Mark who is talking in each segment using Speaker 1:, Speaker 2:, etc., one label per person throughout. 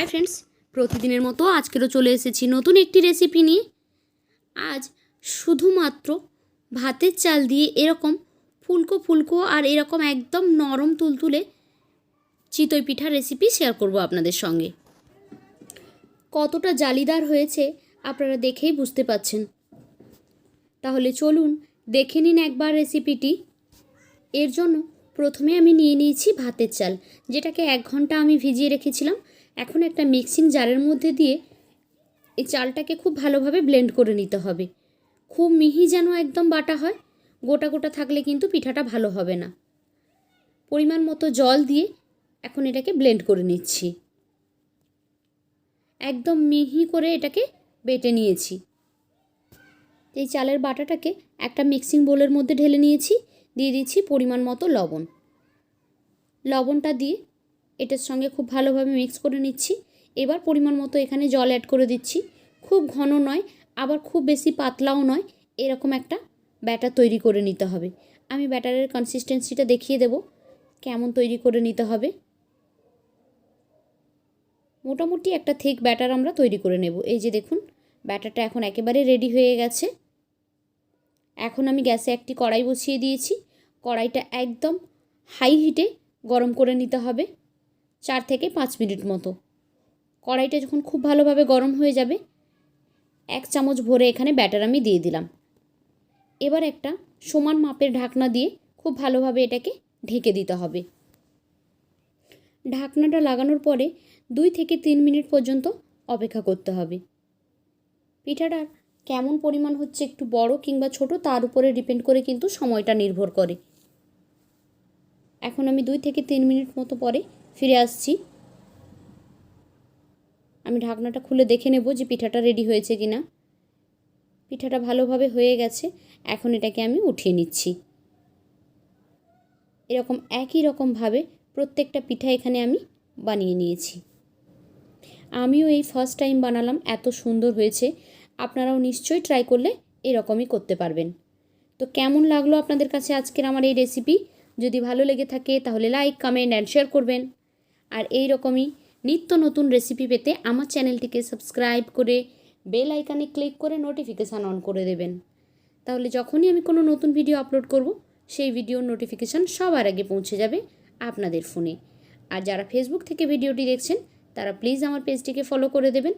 Speaker 1: Hi friends, প্রতিদিনের মতো আজকেরও চলে এসেছি নতুন একটি রেসিপি নিয়ে। আজ শুধুমাত্র ভাতের চাল দিয়ে এরকম ফুলকো ফুলকো আর এরকম একদম নরম তুলতুলে চিতই পিঠার রেসিপি শেয়ার করব আপনাদের সঙ্গে। কতটা জালিদার হয়েছে আপনারা দেখেই বুঝতে পাচ্ছেন। তাহলে চলুন দেখে নিন একবার রেসিপিটি। এর জন্য প্রথমে আমি নিয়ে নিয়েছি ভাতের চাল, যেটাকে এক ঘণ্টা আমি ভিজিয়ে রেখেছিলাম। এখন একটা মিক্সিং জারের মধ্যে দিয়ে এই চালটাকে খুব ভালোভাবে ব্লেন্ড করে নিতে হবে। খুব মিহি যেন একদম বাটা হয়, গোটা গোটা থাকলে কিন্তু পিঠাটা ভালো হবে না। পরিমাণ মতো জল দিয়ে এখন এটাকে ব্লেন্ড করে নিচ্ছি। একদম মিহি করে এটাকে বেটে নিয়েছি। এই চালের বাটাটাকে একটা মিক্সিং বোলের মধ্যে ঢেলে নিয়েছি, দিয়ে দিচ্ছি পরিমাণ মতো লবণ। লবণটা দিয়ে এটার সঙ্গে খুব ভালোভাবে মিক্স করে নিচ্ছি। এবার পরিমাণ মতো এখানে জল অ্যাড করে দিচ্ছি। খুব ঘন নয়, আবার খুব বেশি পাতলাও নয়, এরকম একটা ব্যাটার তৈরি করে নিতে হবে। আমি ব্যাটারের কনসিস্টেন্সিটা দেখিয়ে দেব, কেমন তৈরি করে নিতে হবে। মোটামুটি একটা থিক ব্যাটার আমরা তৈরি করে নেব। এই যে দেখুন ব্যাটারটা এখন একেবারে রেডি হয়ে গেছে। এখন আমি গ্যাসে একটি কড়াই বসিয়ে দিয়েছি। কড়াইটা একদম হাই হিটে গরম করে নিতে হবে। চার থেকে পাঁচ মিনিট মতো। কড়াইটা যখন খুব ভালোভাবে গরম হয়ে যাবে, এক চামচ ভরে এখানে ব্যাটার আমি দিয়ে দিলাম। এবার একটা সমান মাপের ঢাকনা দিয়ে খুব ভালোভাবে এটাকে ঢেকে দিতে হবে। ঢাকনাটা লাগানোর পরে দুই থেকে তিন মিনিট পর্যন্ত অপেক্ষা করতে হবে। পিঠাটার কেমন পরিমাণ হচ্ছে একটু বড় কিংবা ছোট, তার উপরে ডিপেন্ড করে কিন্তু সময়টা নির্ভর করে। এখন আমি দুই থেকে তিন মিনিট মতো পরে ফিরে আসছি। আমি ঢাকনাটা খুলে দেখে নেব যে পিঠাটা রেডি হয়েছে কি না পিঠাটা ভালোভাবে হয়ে গেছে, এখন এটাকে আমি উঠিয়ে নিচ্ছি। এরকম একই রকমভাবে প্রত্যেকটা পিঠা এখানে আমি বানিয়ে নিয়েছি। আমিও এই ফার্স্ট টাইম বানালাম, এত সুন্দর হয়েছে। আপনারাও নিশ্চয়ই ট্রাই করলে এরকমই করতে পারবেন। তো কেমন লাগল আপনাদের কাছে আজকের আমার এই রেসিপি যদি ভালো লেগে থাকে তাহলে লাইক কমেন্ট অ্যান্ড শেয়ার করবেন। আর এই রকমই নিত্য নতুন রেসিপি পেতে আমার চ্যানেলটিকে সাবস্ক্রাইব করে বেল আইকানে ক্লিক করে নোটিফিকেশান অন করে দেবেন। তাহলে যখনই আমি কোনো নতুন ভিডিও আপলোড করব, সেই ভিডিওর নোটিফিকেশান সবার আগে পৌঁছে যাবে আপনাদের ফোনে আর যারা ফেসবুক থেকে ভিডিওটি দেখছেন, তারা প্লিজ আমার পেজটিকে ফলো করে দেবেন।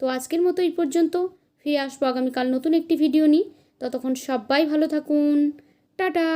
Speaker 1: তো আজকের মতো এই পর্যন্ত। ফিরে আসব আগামীকাল নতুন একটি ভিডিও নিই ততক্ষণ সবাই ভালো থাকুন। টাটা!